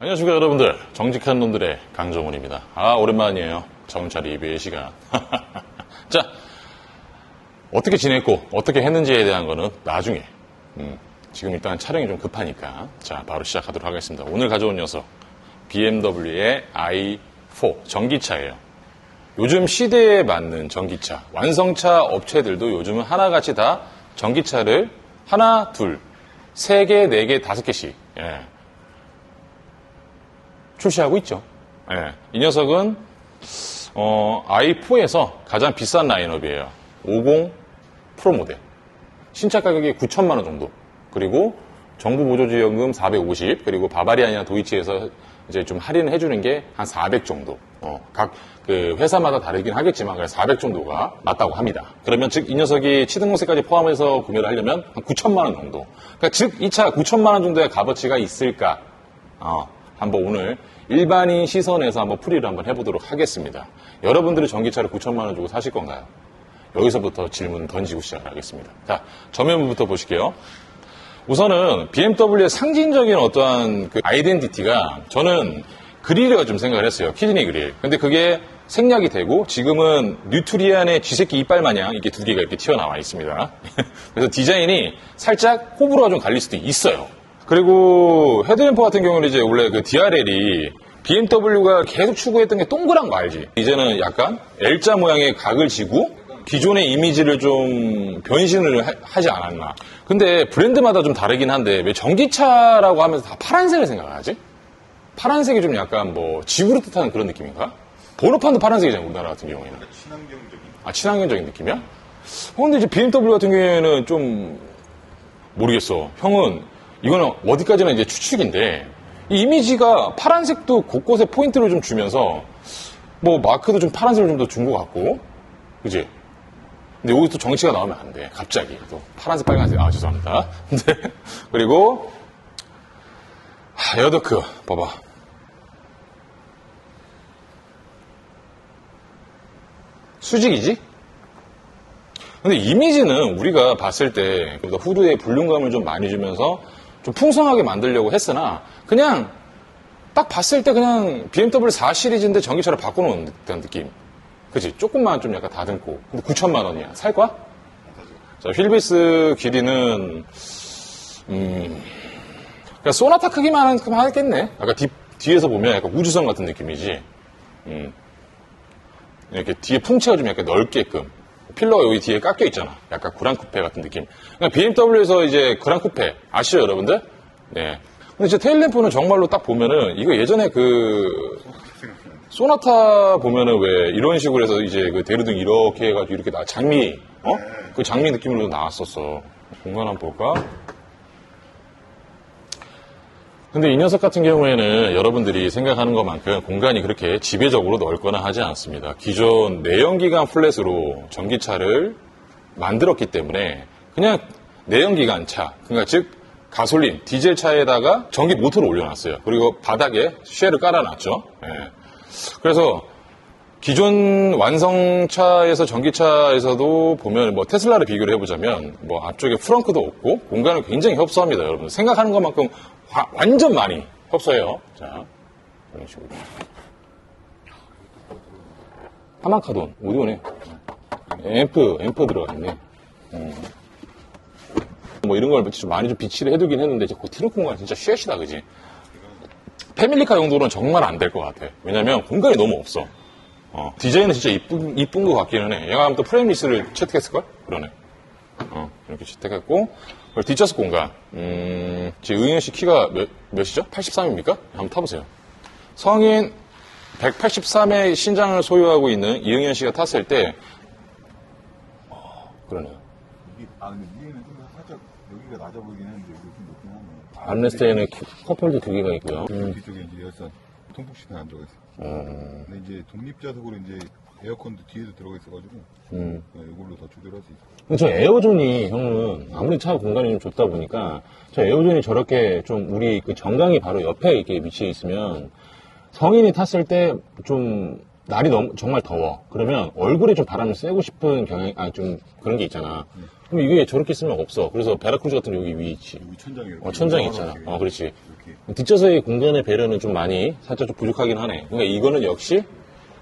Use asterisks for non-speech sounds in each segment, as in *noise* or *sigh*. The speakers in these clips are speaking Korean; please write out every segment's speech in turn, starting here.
안녕하십니까 여러분들. 정직한 놈들의 강정훈입니다. 아 오랜만이에요. 자동차 리뷰의 시간. *laughs* 자 어떻게 지냈고 어떻게 했는지에 대한 거는 나중에. 음, 지금 일단 촬영이 좀 급하니까. 자 바로 시작하도록 하겠습니다. 오늘 가져온 녀석 BMW의 i4 전기차예요. 요즘 시대에 맞는 전기차 완성차 업체들도 요즘은 하나같이 다 전기차를 하나 둘 세 개, 네 개, 다섯 개씩 예. 출시하고 있죠. 예. 이 녀석은 어, i4에서 가장 비싼 라인업이에요. 50 프로 모델. 신차 가격이 9천만 원 정도. 그리고 정부 보조 지원금 450. 그리고 바바리안이나 도이치에서 이제 좀 할인을 해주는 게 한 400 정도. 어, 각 그 회사마다 다르긴 하겠지만 그래 400 정도가 맞다고 합니다. 그러면 즉 이 녀석이 치등록세까지 포함해서 구매를 하려면 한 9천만 원 정도. 그러니까 즉 이 차 9천만 원 정도의 값어치가 있을까? 어, 한번 오늘 일반인 시선에서 한번 풀이를 한번 해보도록 하겠습니다. 여러분들이 전기차를 9천만 원 주고 사실 건가요? 여기서부터 질문 던지고 시작하겠습니다. 자, 전면부부터 보실게요. 우선은 BMW의 상징적인 어떠한 그 아이덴티티가 저는 그릴이라고 좀 생각을 했어요. 키드니 그릴. 근데 그게 생략이 되고 지금은 뉴트리안의 쥐새끼 이빨 마냥 이렇게 두 개가 이렇게 튀어나와 있습니다. *laughs* 그래서 디자인이 살짝 호불호가 좀 갈릴 수도 있어요. 그리고 헤드램프 같은 경우는 이제 원래 그 DRL이 BMW가 계속 추구했던 게 동그란 거 알지? 이제는 약간 L자 모양의 각을 지고 기존의 이미지를 좀 변신을 하- 하지 않았나. 근데 브랜드마다 좀 다르긴 한데 왜 전기차라고 하면서 다 파란색을 생각하지? 파란색이 좀 약간 뭐 지구를 뜻하는 그런 느낌인가? 번호판도 파란색이잖아 우리나라 같은 경우에는. 친환경적인 아 친환경적인 느낌이야? 어, 근데 이제 BMW 같은 경우에는 좀 모르겠어. 형은 이거는 어디까지나 이제 추측인데 이 이미지가 파란색도 곳곳에 포인트를 좀 주면서 뭐 마크도 좀 파란색을 좀 더 준 것 같고, 그지? 근데 여기 또 정치가 나오면 안 돼. 갑자기 또 파란색 빨간색 아 죄송합니다. 근데 *laughs* 그리고 하, 에어더크 봐봐. 수직이지? 근데 이미지는 우리가 봤을 때 후드에 볼륨감을 좀 많이 주면서 좀 풍성하게 만들려고 했으나 그냥 딱 봤을 때 그냥 BMW 4 시리즈인데 전기차를 바꿔놓은 듯한 느낌. 그치? 조금만 좀 약간 다듬고. 근데 9천만 원이야. 살 거야? 자, 휠베이스 길이는, 음, 그러니까 소나타 크기만큼 하겠네. 아까 뒤, 뒤에서 보면 약간 우주선 같은 느낌이지. 음. 이렇게 뒤에 풍채가 좀 약간 넓게끔. 필러가 여기 뒤에 깎여 있잖아. 약간 그란 쿠페 같은 느낌. 그러니까 BMW에서 이제 그란 쿠페 아시죠, 여러분들? 네. 근데 제 테일램프는 정말로 딱 보면은 이거 예전에 그 소나타 보면은 왜 이런 식으로 해서 이제 그 대류등 이렇게 해가지고 이렇게 나 장미 어? 그 장미 느낌으로 나왔었어. 공간 한번 볼까? 근데 이 녀석 같은 경우에는 여러분들이 생각하는 것만큼 공간이 그렇게 지배적으로 넓거나 하지 않습니다. 기존 내연기관 플랫으로 전기차를 만들었기 때문에 그냥 내연기관 차, 그러니까 즉 가솔린, 디젤 차에다가 전기 모터를 올려놨어요. 그리고 바닥에 쉘을 깔아놨죠. 예. 그래서 기존 완성차에서 전기차에서도 보면 뭐 테슬라를 비교를 해보자면 뭐 앞쪽에 프렁크도 없고 공간을 굉장히 협소합니다, 여러분. 생각하는 것만큼 와- 완전 많이 협소해요. 자, 이런 식으로. 하만카돈, 오디오네. 앰프, 앰프 들어가 있네. 음. 뭐 이런 걸 좀 많이 좀 비치를 해두긴 했는데, 이제 그 트렁크 공간 진짜 쉐시다, 그지? 패밀리카 용도로는 정말 안 될 것 같아. 왜냐면 공간이 너무 없어. 어, 디자인은 진짜 이쁜, 이쁜 것 같기는 해. 얘가 아무튼 프레임 리스를 채택했을걸? 그러네. 어, 이렇게 채택했고, 그리고 뒷좌석 공간. 음, 지금 응현 씨 키가 몇, 몇이죠? 83입니까? 한번 타보세요. 성인 183의 신장을 소유하고 있는 이응현 씨가 탔을 때, 어, 그러네요. 이게 아 근데 위에는 좀 살짝 여기가 낮아 보이긴 했는데 여기 좀 높긴 하네. 암레스트에는 컵홀드 두 개가 있고요. 음, 뒤쪽에 이제 열선 통풍 시트 안 들어가 있어. 어, 근데 이제 독립좌석으로 이제 에어컨도 뒤에도 들어가 있어가지고 음. 그냥 이걸로 더 조절할 수 있어. 근데 저 에어존이 형은 아무리 차 공간이 좀 좁다 보니까 저 에어존이 저렇게 좀 우리 그 정강이 바로 옆에 이렇게 위치해 있으면 성인이 탔을 때 좀 날이 너무 정말 더워. 그러면 얼굴에 좀 바람을 쐬고 싶은 경향, 아, 좀 그런 게 있잖아. 그럼 이게 저렇게 쓰면 없어. 그래서 베라크루즈 같은 게 여기 위에 있지. 여기 천장이 어, 천장이 있잖아. 이렇게 어, 그렇지. 이렇게 뒷좌석의 공간의 배려는 좀 많이 살짝 좀 부족하긴 하네. 그러니까 이거는 역시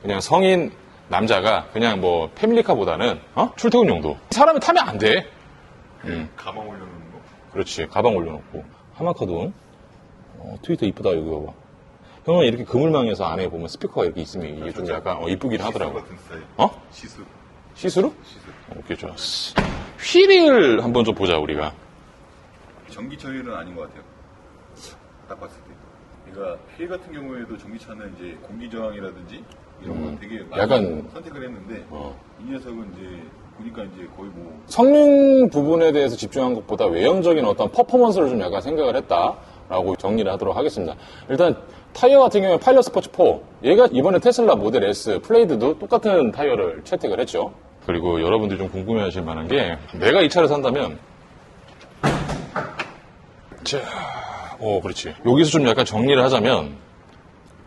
그냥 성인 남자가 그냥 뭐 패밀리카보다는 어? 출퇴근 용도. 사람이 타면 안 돼. 음. 가방 올려놓는 거. 그렇지. 가방 올려놓고. 하마카돈. 어, 트위터 이쁘다, 여기 봐봐. 형은 이렇게 그물망에서 안에 보면 스피커가 이렇게 있으면 이게 좀 약간 어, 이쁘긴 하더라고. 같은 스타일. 어? 시스. 시스루? 시스. 오케이, 좋았어. 휠을 한번 좀 보자, 우리가. 전기 처리는 아닌 것 같아요. 딱 봤을 때. 그러니까 휠 같은 경우에도 전기차는 이제 공기 저항이라든지 이런 거 되게 많이 약간- 선택을 했는데 어. 이 녀석은 이제 보니까 이제 거의 뭐 성능 부분에 대해서 집중한 것보다 외형적인 어떤 퍼포먼스를 좀 약간 생각을 했다라고 정리를 하도록 하겠습니다. 일단 타이어 같은 경우에 파일럿 스포츠 4 얘가 이번에 테슬라 모델 S 플레이드도 똑같은 타이어를 채택을 했죠. 그리고 여러분들이 좀 궁금해 하실 만한 게 내가 이 차를 산다면 자, 어 그렇지. 여기서 좀 약간 정리를 하자면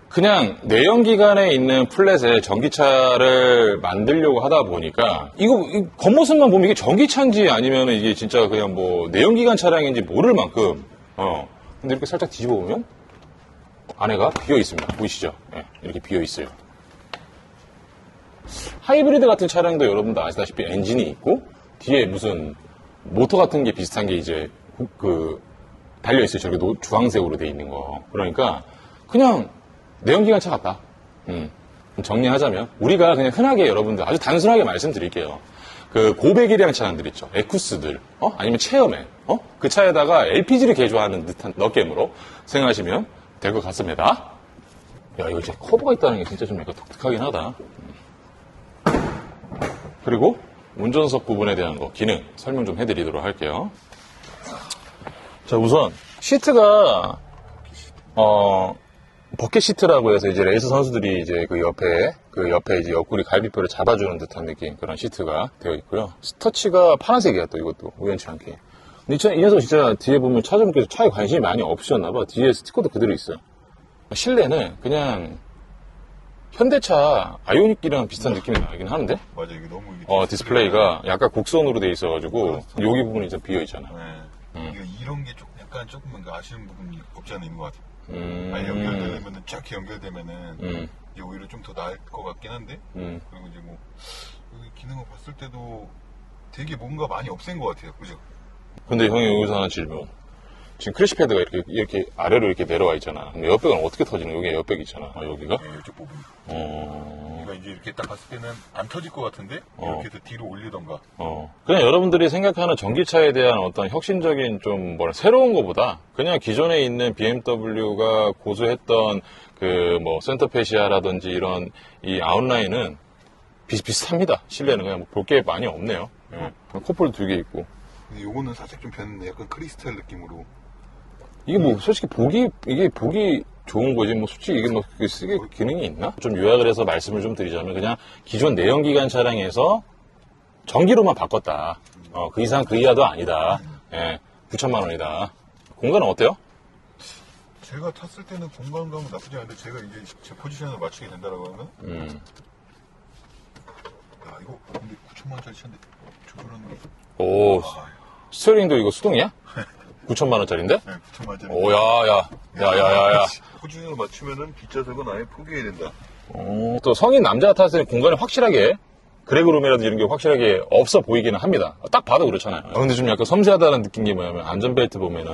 그냥 내연기관에 있는 플랫에 전기차를 만들려고 하다 보니까 이거 이 겉모습만 보면 이게 전기차인지 아니면 이게 진짜 그냥 뭐 내연기관 차량인지 모를 만큼 어 근데 이렇게 살짝 뒤집어 보면 안에가 비어 있습니다 보이시죠? 예, 이렇게 비어 있어요. 하이브리드 같은 차량도 여러분도 아시다시피 엔진이 있고 뒤에 무슨 모터 같은 게 비슷한 게 이제 그 달려 있어요. 노- 주황색으로 돼 있는 거. 그러니까 그냥 내연기관 차 같다. 음. 정리하자면 우리가 그냥 흔하게 여러분들 아주 단순하게 말씀드릴게요. 그 고배기량 차량들 있죠. 에쿠스들, 어? 아니면 체험에, 어? 그 차에다가 LPG를 개조하는 듯한 너겜으로 생각하시면 될 것 같습니다. 야, 이거 진짜 커브가 있다는 게 진짜 좀 약간 독특하긴 하다. 그리고 운전석 부분에 대한 거, 기능 설명 좀 해드리도록 할게요. 자, 우선 시트가 어 버켓 시트라고 해서 이제 레이스 선수들이 이제 그 옆에 그 옆에 이제 옆구리 갈비뼈를 잡아주는 듯한 느낌 그런 시트가 되어 있고요. 스터치가 파란색이야 또 이것도 우연치 않게. 근데 이, 녀석 진짜 뒤에 보면 차주분께서 차에 관심이 많이 없으셨나 봐. 뒤에 스티커도 그대로 있어요. 실내는 그냥 현대차 아이오닉이랑 비슷한 느낌이 나긴 하는데 맞아 이게 너무 이게 어 디스플레이가 약간 곡선으로 돼 있어가지고 여기 부분이 좀 비어 있잖아. 네. 이거 이런 게 조금 약간 조금 아쉬운 부분이 없지 않아 있는 것 같아요. 음, 아니 연결되면은 쫙 연결되면은 음, 이게 오히려 좀 더 나을 것 같긴 한데 음. 그리고 이제 뭐 여기 기능을 봤을 때도 되게 뭔가 많이 없앤 것 같아요. 그죠? 근데 형이 여기서 하나 질문. 지금 크래시 패드가 이렇게, 이렇게 아래로 이렇게 내려와 있잖아. 근데 옆백은 어떻게 터지는 거야? 여기 옆백 있잖아. 어, 여기가? 네, 이쪽 부분. 어, 그러니까 이제 이렇게 딱 봤을 때는 안 터질 것 같은데 이렇게 해서 뒤로 올리던가 어. 그냥 여러분들이 생각하는 전기차에 대한 어떤 혁신적인 좀 뭐라, 새로운 거보다 그냥 기존에 있는 BMW가 고수했던 그 뭐 센터페시아라든지 이런 이 아웃라인은 비슷비슷합니다. 실내는 그냥 볼 게 많이 없네요. 예. 코뿔 두 개 있고. 근데 요거는 살짝 좀 변했네. 약간 크리스탈 느낌으로. 이게 뭐 솔직히 보기 이게 보기 좋은 거지 뭐 솔직히 이게 뭐 그게 쓰게 기능이 있나? 좀 요약을 해서 말씀을 좀 드리자면 그냥 기존 내연기관 차량에서 전기로만 바꿨다. 어, 그 이상 그 이하도 아니다. 예, 9천만 원이다. 공간은 어때요? 제가 탔을 때는 공간감은 나쁘지 않은데 제가 이제 제 포지션을 맞추게 된다라고 하면 음. 야 이거 근데 9천만 원짜리 차인데 조절하는 게 오, 스티어링도 이거 수동이야? 9천만 원짜리인데? 네, 9천만 원짜리 오, 야, 야, 야, 야, 야, 야. 포지션을 맞추면은 뒷좌석은 아예 포기해야 된다 오, 또 성인 탔을 때 공간이 확실하게 그레그룸이라든지 이런 게 확실하게 없어 보이기는 합니다. 딱 봐도 그렇잖아요. 아, 근데 좀 약간 섬세하다는 느낀 게 뭐냐면 안전벨트 보면은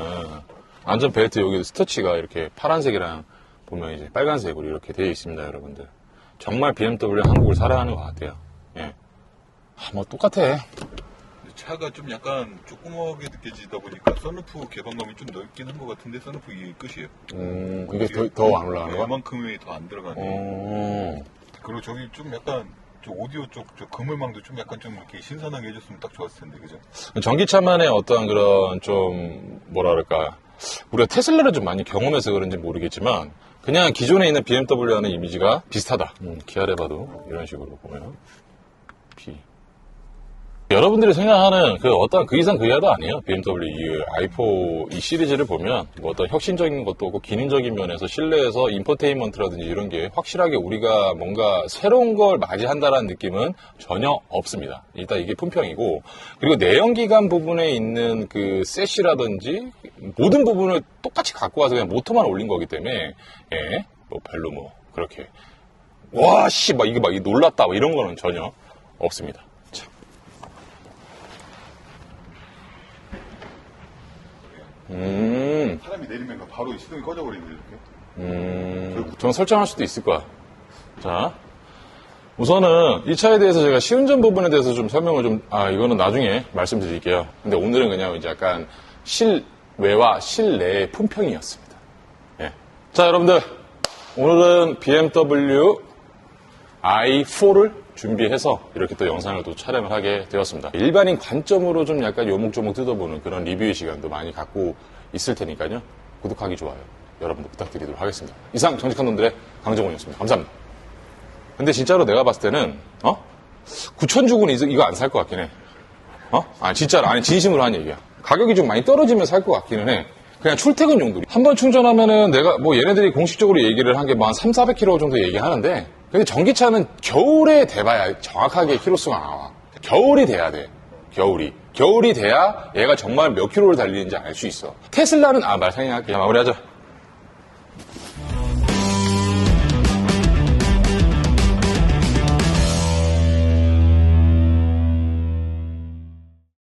안전벨트 여기 스터치가 이렇게 파란색이랑 보면 이제 빨간색으로 이렇게 되어 있습니다, 여러분들. 정말 BMW 한국을 사랑하는 것 같아요. 예. 아, 뭐 똑같아. 차가 좀 약간 조그맣게 느껴지다 보니까 썬루프 개방감이 좀 넓긴 한 것 같은데 썬루프 이게 끝이에요 음, 이게 더, 더 안 올라가는 거야? 이만큼이 더 안 들어가네 어, 그리고 저기 좀 약간 저 오디오 쪽 저 그물망도 좀 약간 좀 이렇게 신선하게 해줬으면 딱 좋았을 텐데 그죠? 전기차만의 어떤 그런 좀 뭐라 그럴까 우리가 테슬라를 좀 많이 경험해서 그런지 모르겠지만 그냥 기존에 있는 BMW와는 이미지가 비슷하다. 음, 기아를 봐도 이런 식으로 보면 여러분들이 생각하는 그 어떤 그 이상 그 이하도 아니에요. BMW 이 i4 이 시리즈를 보면 뭐 어떤 혁신적인 것도 없고 기능적인 면에서 실내에서 인포테인먼트라든지 이런 게 확실하게 우리가 뭔가 새로운 걸 맞이한다라는 느낌은 전혀 없습니다. 일단 이게 품평이고 그리고 내연기관 부분에 있는 그 셋이라든지 모든 부분을 똑같이 갖고 와서 그냥 모터만 올린 거기 때문에 예, 뭐 별로 뭐 그렇게 와, 씨, 막 이게 막 놀랐다, 뭐 이런 거는 전혀 없습니다. 음, 사람이 내리면 그 바로 시동이 꺼져버리는데 이렇게. 음, 저는 설정할 수도 있을 거야. 자. 우선은 이 차에 대해서 제가 시운전 부분에 대해서 좀 설명을 좀, 아, 이거는 나중에 말씀드릴게요. 근데 오늘은 그냥 이제 약간 실외와 실내의 품평이었습니다. 예. 자, 여러분들. 오늘은 BMW i4를 준비해서 이렇게 또 영상을 또 촬영을 하게 되었습니다. 일반인 관점으로 좀 약간 요목조목 뜯어보는 그런 리뷰의 시간도 많이 갖고 있을 테니까요. 구독하기 좋아요. 여러분들 부탁드리도록 하겠습니다. 이상 정직한 놈들의 강정원이었습니다. 감사합니다. 근데 진짜로 내가 봤을 때는 어? 9천 주고는 이거- 안 살 것 같긴 해. 어? 아 진짜로 아니 진심으로 한 얘기야. 가격이 좀 많이 떨어지면 살 것 같기는 해. 그냥 출퇴근 용도. 한번 충전하면은 내가 뭐 얘네들이 공식적으로 얘기를 한 게 뭐 한 3, 400km 정도 얘기하는데 근데 전기차는 겨울에 돼봐야 정확하게 키로수가 나와. 겨울이 돼야 돼. 겨울이. 겨울이 돼야 얘가 정말 몇 킬로를 달리는지 알 수 있어. 테슬라는 아 말. 자, 마무리하자.